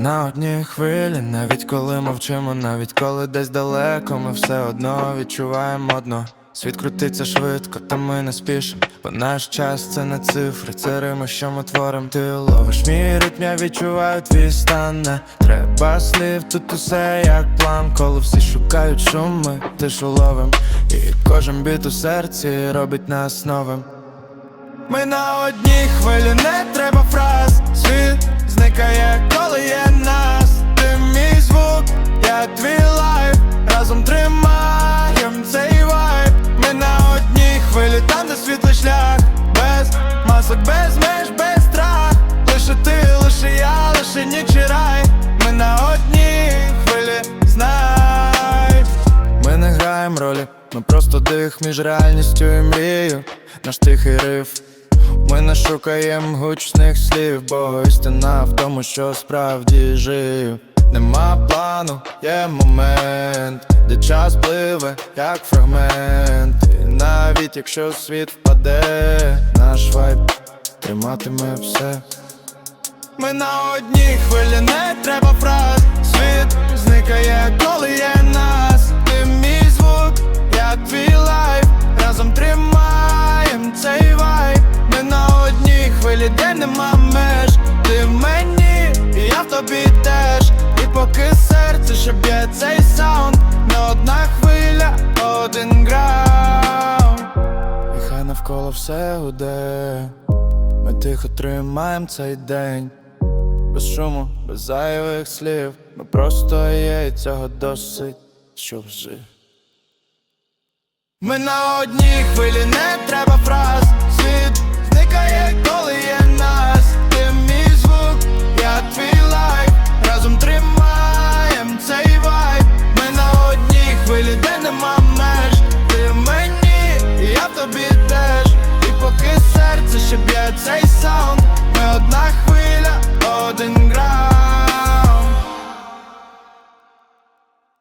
на одній хвилі, навіть коли мовчимо, навіть коли десь далеко, ми все одно відчуваємо одно. Світ крутиться швидко, та ми не спішимо Бо наш час це не цифри, це рими, що ми творим. Ти ловиш мій ритм, я відчуваю твій стан Не треба слів, тут усе як план, коли всі шукають шум, ми тишу ловим І кожен біт у серці робить нас новим. Ми на одній хвилі, не треба масок, без меж, без страх. Лише ти, лише я, лише ніч і рай. Ми на одній хвилі, знай. Ми не граємо ролі, ми просто дих між реальністю і мрією. Наш тихий риф. Ми не шукаєм гучних слів, бо істина в тому, що справді жив. Нема плану, є момент, де час пливе, як фрагмент. І навіть якщо світ впаде, наш вайб триматиме все. Ми на одній хвилі, не треба фраз. Світ зникає, коли є нас. Ти мій звук, я твій лайф. Разом тримаєм цей вайб. Ми на одній хвилі, де нема меж. Ти в мені, і я в тобі теж. І поки серце ще б'є цей саунд Не одна хвиля, один грам. І хай навколо все гуде тихо тримаєм цей день без шуму, без зайвих слів. Ми просто є і цього досить, щоб жив. Ми на одній хвилі, не треба фраз.